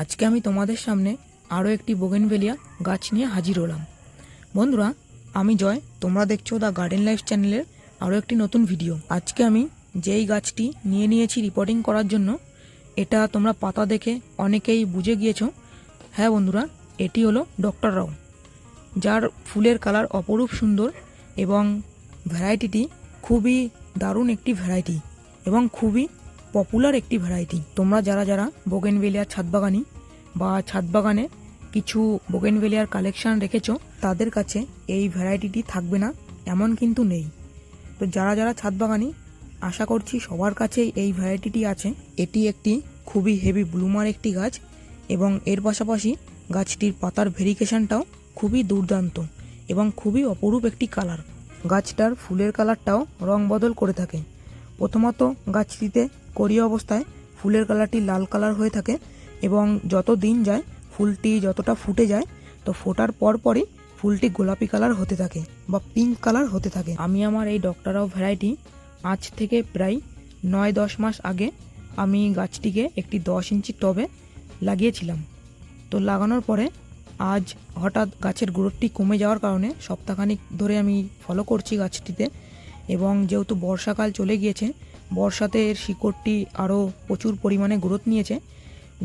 আজকে আমি তোমাদের সামনে আরও একটি বোগেনভেলিয়া গাছ নিয়ে হাজির হলাম। বন্ধুরা, আমি জয়, তোমরা দেখছ দ্য গার্ডেন লাইফ চ্যানেলের আরও একটি নতুন ভিডিও আজকে আমি যেই গাছটি নিয়ে নিয়েছি রিপোর্টিং করার জন্য, এটা তোমরা পাতা দেখে অনেকেই বুঝে গিয়েছো। হ্যাঁ বন্ধুরা, এটি হলো ডক্টর রাও যার ফুলের কালার অপরূপ সুন্দর এবং ভ্যারাইটিটি খুবই দারুণ একটি ভ্যারাইটি এবং খুবই পপুলার একটি ভ্যারাইটি তোমরা যারা যারা বোগেনভেলিয়ার ছাদবাগানি বা ছাদবাগানে কিছু বোগেনভেলিয়ার কালেকশন রেখেছো, তাদের কাছে এই ভ্যারাইটিটি থাকবে না, এমন কিন্তু নেই। তো যারা যারা ছাদবাগানি, আশা করছি সবার কাছেই এই ভ্যারাইটিটি আছে। এটি একটি খুবই হেভি ব্লুমার একটি গাছ এবং এর পাশাপাশি গাছটির পাতার ভেরিকেশনটাও খুবই দুর্দান্ত এবং খুবই অপরূপ একটি কালার গাছটার ফুলের কালারটাও রং বদল করে থাকে। প্রথমত গাছটিতে করি অবস্থায় ফুলের কালারটি লাল কালার হয়ে থাকে এবং যত দিন যায় ফুলটি যতটা ফুটে যায়, তো ফোটার পর পরই ফুলটি গোলাপি কালার হতে থাকে বা পিঙ্ক কালার হতে থাকে। আমি আমার এই ডক্টর অফ ভ্যারাইটি আজ থেকে প্রায় নয় দশ মাস আগে আমি গাছটিকে একটি দশ ইঞ্চি টবে লাগিয়েছিলাম। তো লাগানোর পরে আজ হঠাৎ গাছের গ্রোথটি কমে যাওয়ার কারণে সপ্তাহখানিক ধরে আমি ফলো করছি গাছটিতে এবং যেহেতু বর্ষাকাল চলে গিয়েছে বর্ষাতে এর শিকড়টি আরও প্রচুর পরিমাণে গ্রোথ নিয়েছে।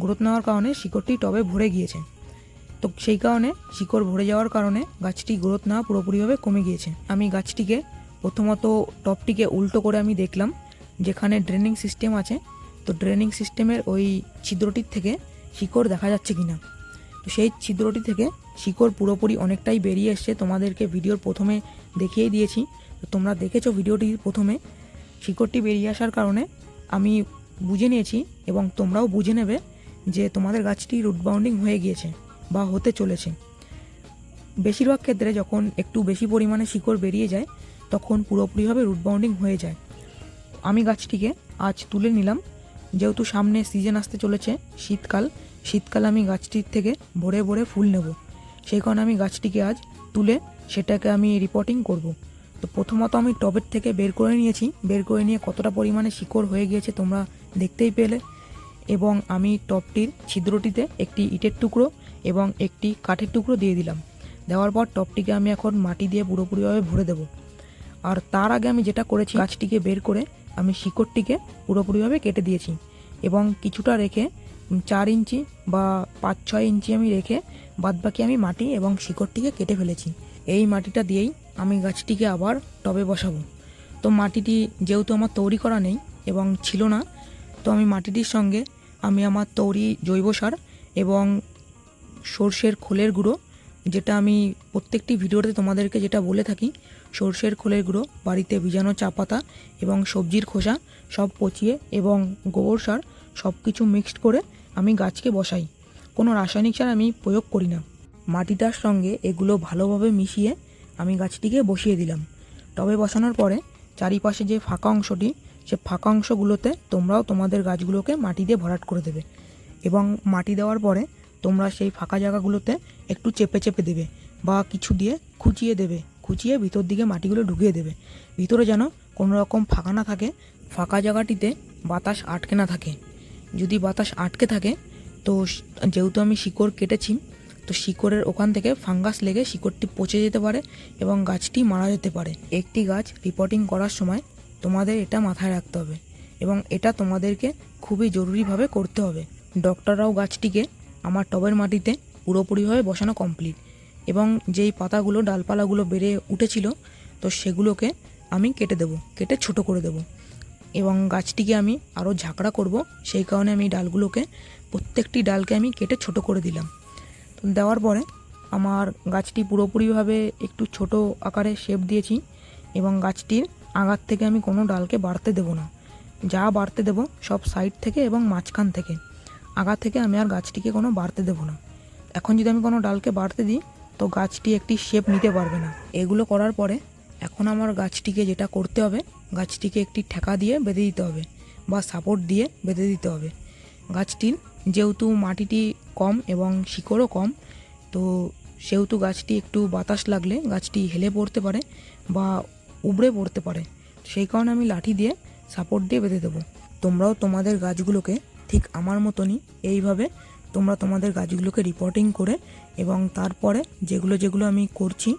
গ্রোথ নেওয়ার কারণে শিকড়টি টবে ভরে গিয়েছে। তো সেই কারণে শিকড় ভরে যাওয়ার কারণে গাছটি গ্রোথ নেওয়া পুরোপুরিভাবে কমে গিয়েছে। আমি গাছটিকে প্রথমত টপটিকে উল্টো করে আমি দেখলাম, যেখানে ড্রেনিং সিস্টেম আছে। তো ড্রেনিং সিস্টেমের ওই ছিদ্রটির থেকে শিকড় দেখা যাচ্ছে কিনা। তো সেই ছিদ্রটি থেকে শিকড় পুরোপুরি অনেকটাই বেরিয়ে এসছে। তোমাদেরকে ভিডিওর প্রথমে দেখিয়ে দিয়েছি। তো তোমরা দেখেছ ভিডিওটির প্রথমে শিকড়টি বেরিয়ে আসার কারণে আমি বুঝে নিয়েছি এবং তোমরাও বুঝে নেবে যে তোমাদের গাছটি রুট বাউন্ডিং হয়ে গিয়েছে বা হতে চলেছে। বেশিরভাগ ক্ষেত্রে যখন একটু বেশি পরিমাণে শিকড় বেরিয়ে যায়, তখন পুরোপুরিভাবে রুট বাউন্ডিং হয়ে যায়। আমি গাছটিকে আজ তুলে নিলাম। যেহেতু সামনে সিজন আসতে চলেছে, শীতকাল শীতকাল আমি গাছটির থেকে ভরে ভরে ফুল নেব। সেই কারণে আমি গাছটিকে আজ তুলে সেটাকে আমি রিপোর্টিং করব। তো প্রথমত আমি টবের থেকে বের করে নিয়েছি। বের করে নিয়ে কতটা পরিমাণে শিকড় হয়ে গিয়েছে তোমরা দেখতেই পেলে। এবং আমি টবটির ছিদ্রটিতে একটি ইটের টুকরো এবং একটি কাঠের টুকরো দিয়ে দিলাম। দেওয়ার পর টবটিকে আমি এখন মাটি দিয়ে পুরোপুরিভাবে ভরে দেবো। আর তার আগে আমি যেটা করেছি, গাছটিকে বের করে আমি শিকড়টিকে পুরোপুরিভাবে কেটে দিয়েছি এবং কিছুটা রেখে চার ইঞ্চি বা পাঁচ ছয় ইঞ্চি আমি রেখে বাদবাকি আমি মাটি এবং শিকড়টিকে কেটে ফেলেছি। এই মাটিটা দিয়েই আমি গাছটিকে আবার টবে বসাবো। তো মাটিটি যেহেতু আমার তৈরি করা নেই এবং ছিল না, তো আমি মাটিটির সঙ্গে আমি আমার তৈরি জৈব সার এবং সর্ষের খোলের গুঁড়ো, যেটা আমি প্রত্যেকটি ভিডিওতে তোমাদেরকে যেটা বলে থাকি, সর্ষের খোলের গুঁড়ো, বাড়িতে ভিজানো চা পাতা এবং সবজির খোসা সব পচিয়ে এবং গোবর সার সব কিছু মিক্সড করে আমি গাছকে বসাই। কোনো রাসায়নিক সার আমি প্রয়োগ করি না। মাটিটার সঙ্গে এগুলো ভালোভাবে মিশিয়ে আমি গাছটিকে বসিয়ে দিলাম। টবে বসানোর পরে চারিপাশে যে ফাঁকা অংশটি, সে ফাঁকা অংশগুলোতে তোমরাও তোমাদের গাছগুলোকে মাটি দিয়ে ভরাট করে দেবে এবং মাটি দেওয়ার পরে তোমরা সেই ফাঁকা জায়গাগুলোতে একটু চেপে চেপে দেবে বা কিছু দিয়ে খুঁচিয়ে দেবে, খুঁচিয়ে ভিতর দিকে মাটিগুলো ঢুকিয়ে দেবে। ভিতরে যেন কোনো রকম ফাঁকা না থাকে, ফাঁকা জায়গাটিতে বাতাস আটকে না থাকে। যদি বাতাস আটকে থাকে, তো যেহেতু আমি শিকড় কেটেছি তো শিকড়ের ওখান থেকে ফাঙ্গাস লেগে শিকড়টি পচে যেতে পারে এবং গাছটি মারা যেতে পারে। একটি গাছ রিপোর্টিং করার সময় তোমাদের এটা মাথায় রাখতে হবে এবং এটা তোমাদেরকে খুবই জরুরিভাবে করতে হবে। ডক্টররাও গাছটিকে আমার টবের মাটিতে পুরোপুরিভাবে বসানো কমপ্লিট এবং যেই পাতাগুলো, ডালপালাগুলো বেড়ে উঠেছিল, তো সেগুলোকে আমি কেটে দেবো, কেটে ছোট করে দেবো এবং গাছটিকে আমি আরও ঝাঁকড়া করব। সেই কারণে আমি ডালগুলোকে, প্রত্যেকটি ডালকে আমি কেটে ছোট করে দিলাম। দেওয়ার পরে আমার গাছটি পুরোপুরিভাবে একটু ছোট আকারে শেপ দিয়েছি এবং গাছটির আগার থেকে আমি কোনো ডালকে বাড়তে দেবো না। যা বাড়তে দেবো সব সাইড থেকে এবং মাঝখান থেকে। আগা থেকে আমি আর গাছটিকে কোনো বাড়তে দেবো না। এখন যদি আমি কোনো ডালকে বাড়তে দিই, তো গাছটি একটি শেপ নিতে পারবে না। এগুলো করার পরে এখন আমার গাছটিকে যেটা করতে হবে, গাছটিকে একটি ঠেকা দিয়ে বেঁধে দিতে হবে বা সাপোর্ট দিয়ে বেঁধে দিতে হবে। গাছটির যেহেতু মাটিটি কম এবং শিকড়ও কম, তো সেহেতু গাছটি একটু বাতাস লাগলে গাছটি হেলে পড়তে পারে বা উবড়ে পড়তে পারে। সেই কারণে আমি লাঠি দিয়ে সাপোর্ট দিয়ে বেঁধে দেবো। তোমরাও তোমাদের গাছগুলোকে ঠিক আমার মতনই এইভাবে তোমরা তোমাদের গাছগুলোকে রিপোর্টিং করে এবং তারপরে যেগুলো যেগুলো আমি করছি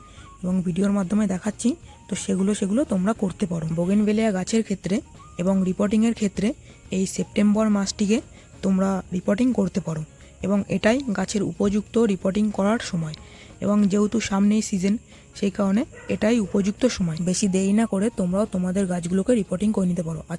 এবং ভিডিওর মাধ্যমে দেখাচ্ছি, তো সেগুলো সেগুলো তোমরা করতে পারো। বোগেনভেলিয়া গাছের ক্ষেত্রে এবং রিপোর্টিংয়ের ক্ষেত্রে এই সেপ্টেম্বর মাসটিকে তোমরা রিপোর্টিং করতে পারো এবং এটাই গাছের উপযুক্ত রিপোর্টিং করার সময় এবং যেহেতু সামনেই সিজন সেই কারণে এটাই উপযুক্ত সময়। বেশি দেরি না করে তোমরাও তোমাদের গাছগুলোকে রিপোর্টিং করে নিতে পারো।